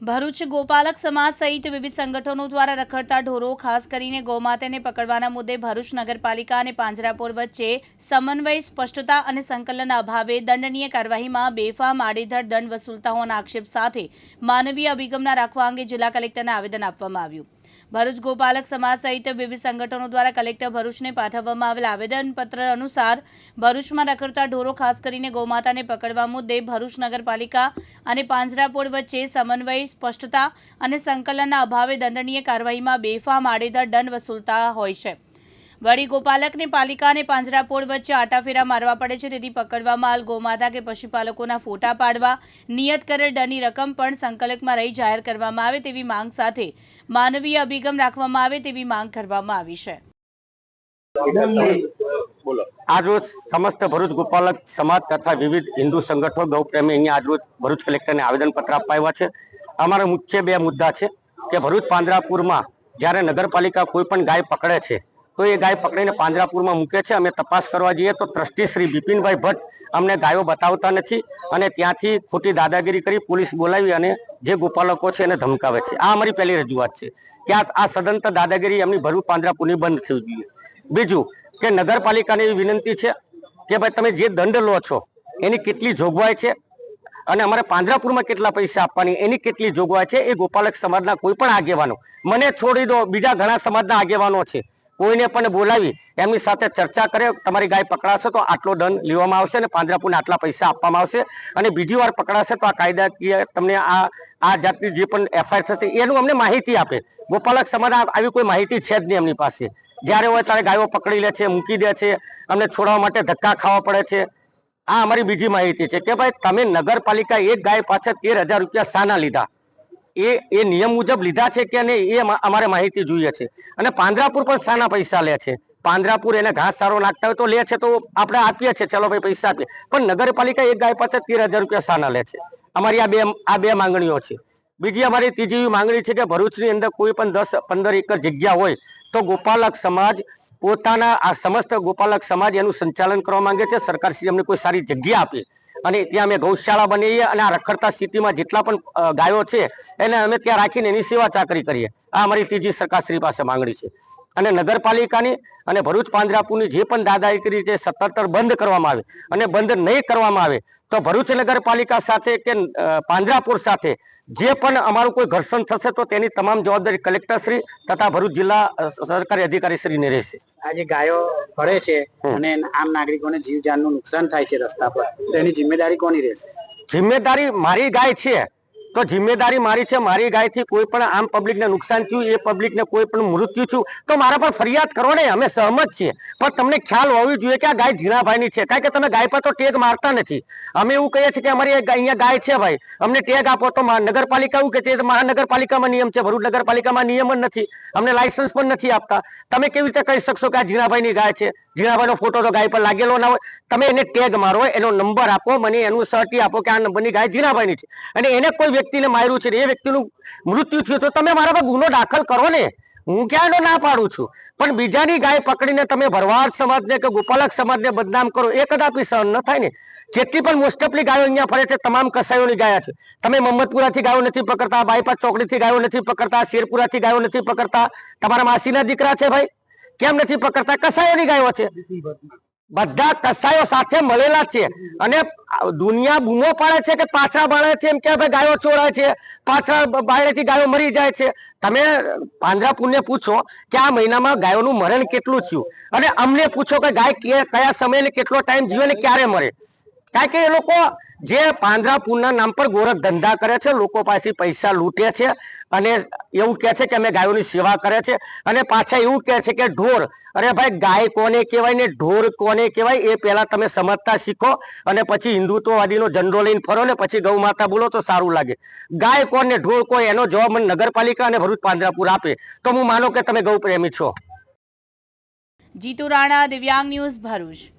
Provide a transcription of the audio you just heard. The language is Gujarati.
ભરૂચ ગોપાલક સમાજ સહિત વિવિધ સંગઠનો દ્વારા રખડતા ઢોરો, ખાસ કરીને ગૌમાતાને પકડવાના મુદ્દે ભરૂચ નગરપાલિકા અને પાંજરાપોર વચ્ચે સમન્વય, સ્પષ્ટતા અને સંકલનના અભાવે દંડનીય કાર્યવાહીમાં બેફામ, આડેધડ દંડ વસૂલતા હોવાના આક્ષેપ સાથે માનવીય અભિગમના રાખવા અંગે જિલ્લા કલેક્ટરને આવેદન આપવામાં આવ્યું. ભરૂચ ગોપાલક સમાજ સહિત વિવિધ સંગઠનો દ્વારા કલેક્ટર ભરૂચને પાઠવવામાં આવેલ આવેદનપત્ર અનુસાર ભરૂચમાં રખડતા ઢોરો ખાસ કરીને ગૌમાતાને પકડવા મુદ્દે ભરૂચ નગરપાલિકા અને પાંજરાપોળ વચ્ચે સમન્વય, સ્પષ્ટતા અને સંકલનના અભાવે દંડનીય કાર્યવાહીમાં બેફામ આડેધડ દંડ વસૂલતા હોય છે. વળી ગોપાલકને પાલિકા અને પાંજરાપોળ વચ્ચે આટાફેરા મારવા પડે છે. તેથી પકડવામાં આવેલ ગોમાતા કે પશુપાલકોના ફોટા પાડવા નિયત કરેલ દંડની રકમ પણ સંકલકમાં રહી જાહેર કરવામાં આવે તેવી માંગ સાથે માનવીય અભિગમ રાખવામાં આવે તેવી માંગ કરવામાં આવી છે. આજરોજ સમસ્ત ભરૂચ ગોપાલક સમાજ તથા વિવિધ હિન્દુ સંગઠનો ગૌપ્રેમી અહીંયા આજરોજ ભરૂચ કલેક્ટરને આવેદનપત્ર આપવા આવ્યા છે. અમારા મુખ્ય બે મુદ્દા છે કે ભરૂચ પાંજરાપુરમાં જ્યારે નગરપાલિકા કોઈ પણ ગાય પકડે છે તો એ ગાય પકડીને પાંજરાપુરમાં મૂકે છે. અમે તપાસ કરવા જઈએ તો ટ્રસ્ટી શ્રી બિપિનભાઈ ભટ્ટ અમને ગાયો બતાવતા નથી અને ત્યાંથી ખોટી દાદાગીરી કરી પોલીસ બોલાવી અને જે ગોપાલકો છે એને ધમકાવે છે. આ અમારી પહેલી રજૂઆત છે. કે આ સદંતર દાદાગીરી એમની ભરૂચ પાંજરાપુરની બંધ થવી જોઈએ. બીજું કે નગરપાલિકાને એવી વિનંતી છે કે ભાઈ તમે જે દંડ લો છો એની કેટલી જોગવાઈ છે અને અમારે પાંજરાપુરમાં કેટલા પૈસા આપવાની, એની કેટલી જોગવાઈ છે? એ ગોપાલક સમાજના કોઈ પણ આગેવાનો. મને છોડી દો, બીજા ઘણા સમાજના આગેવાનો છે. કોઈને પણ બોલાવી, એમની સાથે ચર્ચા કરે, તમારી ગાય પકડાશે તો આટલો દંડ લેવામાં આવશે અને પાંજરાપુરને આટલા પૈસા આપવામાં આવશે. અને બીજી વાર પકડાશે તો આ કાયદાકીય તમને આ આ જાતની જે પણ એફઆઈઆર થશે, એનું અમને માહિતી આપે. ગોપાલક સમાજ આવી કોઈ માહિતી છે જ નહીં એમની પાસે. જ્યારે હોય ત્યારે ગાયો પકડી લે છે, મૂકી દે છે, અમને છોડવા માટે ધક્કા ખાવા પડે છે. આ અમારી બીજી માહિતી છે કે ભાઈ તમે નગરપાલિકા એક ગાય પાછળ તેર હજાર રૂપિયા શાના લીધા. એ એ નિયમ મુજબ લીધા છે કે નહીં એ અમારે માહિતી જોઈએ છે. અને પાંજરાપુર પણ શાના પૈસા લે છે. પાંજરાપુર એને ઘાસ સારો નાખતા હોય તો લે છે તો આપણે આપીએ છીએ. ચલો ભાઈ પૈસા આપીએ. પણ નગરપાલિકા એક ગાય પાછળ તેર હજાર રૂપિયા શાના લે છે. અમારી આ બે આ બે માંગણીઓ છે. બીજી અમારી ત્રીજી માંગણી છે કે ભરૂચની અંદર કોઈ પણ દસ પંદર એકર જગ્યા હોય તો ગોપાલક સમાજ પોતાના આ સમસ્ત ગોપાલક સમાજ એનું સંચાલન કરવા માંગે છે. સરકાર શ્રી અમને કોઈ સારી જગ્યા આપે અને ત્યાં અમે ગૌશાળા બનાવીએ અને આ રખડતા સ્થિતિમાં જેટલા પણ ગાયો છે એને અમે ત્યાં રાખીને એની સેવા ચાકરી કરીએ. આ અમારી ત્રીજી સરકારશ્રી પાસે માંગણી છે. અને નગરપાલિકાની અને ભરૂચ પાંજરાપુરની જે પણ દાદાગીરી છે સતત બંધ કરવામાં આવે અને બંધ નહીં કરવામાં આવે તો ભરૂચ નગરપાલિકા સાથે કે પાંજરાપુર સાથે જે પણ અમારું કોઈ ઘર્ષણ થશે તો તેની તમામ જવાબદારી કલેક્ટરશ્રી તથા ભરૂચ જિલ્લા સરકારી અધિકારીશ્રીને રહેશે. આજે ગાયો ફરે છે અને આમ નાગરિકોને જીવજાનનું નુકસાન થાય છે રસ્તા પર તેની જિમ્મેદારી કોની રહેશે? જિમ્મેદારી મારી ગાય છે. તો જિમ્મેદારી મારી છે, મારી ગાયથી કોઈ પણ આમ પબ્લિકને નુકસાન થયું, એ પબ્લિકને કોઈ પણ મૃત્યુ થયું, તો મારા પર ફરિયાદ કરો ને, અમે સહમત છીએ. પણ તમને ખ્યાલ હોવી જોઈએ કે આ ગાય ઝીણાભાઈની છે. કારણ કે તમે ગાય પર તો ટેગ મારતા નથી. અમે એવું કહીએ છીએ કે અમારી અહીંયા ગાય છે ભાઈ. અમને ટેગ આપો તો નગરપાલિકા એવું કે છે મહાનગરપાલિકામાં નિયમ છે. ભરૂચ નગરપાલિકામાં નિયમ જ નથી. અમને લાયસન્સ પણ નથી આપતા. તમે કેવી રીતે કહી શકશો કે આ ઝીણાભાઈની ગાય છે? ઝીણાભાઈનો ફોટો તો ગાય પર લાગેલો ના હોય. તમે એને ટેગ મારો, એનો નંબર આપો, મને એનું સર્ટી આપો કે આ નંબરની ગાય ઝીણાભાઈની છે. અને એને કોઈ વ્યક્તિને માર્યું છે એ વ્યક્તિનું મૃત્યુ થયું તો તમે મારા પર ગુનો દાખલ કરો ને. હું ક્યાંનો ના પાડું છું. પણ બીજાની ગાય પકડીને તમે ભરવાડ સમાજને કે ગોપાલક સમાજને બદનામ કરો એ કદાપી સહન ન થાય ને. જેટલી પણ મોસ્ટ ઓફલી ગાયો અહીંયા ફરે છે, તમામ કસાયોની ગાયા છે. તમે મમ્મદપુરાથી ગાયો નથી પકડતા, બાયપાસ ચોકડીથી ગાયો નથી પકડતા, શેરપુરાથી ગાયો નથી પકડતા. તમારા માસીના દીકરા છે ભાઈ? કેમ નથી પકડતા? કસાયોની ગાયો છે. બધા કસાયો સાથે મળેલા છે અને દુનિયા બૂમો પાડે છે કે પાછા બાળે છે એમ કે ભાઈ ગાયો ચોરાય છે પાછળ બાળેથી ગાયો મરી જાય છે. તમે પાંજરાપુરને પૂછો કે આ મહિનામાં ગાયોનું મરણ કેટલું થયું? અને અમને પૂછો કે ગાય કયા સમયે કેટલો ટાઈમ જીવે ને ક્યારે મરે? કારણ કે એ લોકો જે પાંજરાપુરના નામ પર ગોરખ ધંધા કરે છે, લોકો પાસે પૈસા લૂંટે છે અને એવું કહે છે કે અમે ગાયોની સેવા કરે છે અને પાછા એવું કહે છે કે ઢોર, અરે ભાઈ ગાય કોને કહેવાય ને ઢોર કોને કહેવાય એ પહેલા તમે સમજતા શીખો અને પછી હિન્દુત્વવાદીનો ઝંડો લઈને ફરો ને પછી ગૌ માતા બોલો તો સારું લાગે. ગાય કોણ ને ઢોર કોઈ એનો જવાબ મને નગરપાલિકા અને ભરૂચ પાંજરાપુર આપે. તો હું માનો કે તમે ગૌ પ્રેમી છો. જીતુ રાણા, દિવ્યાંગ ન્યૂઝ ભરૂચ.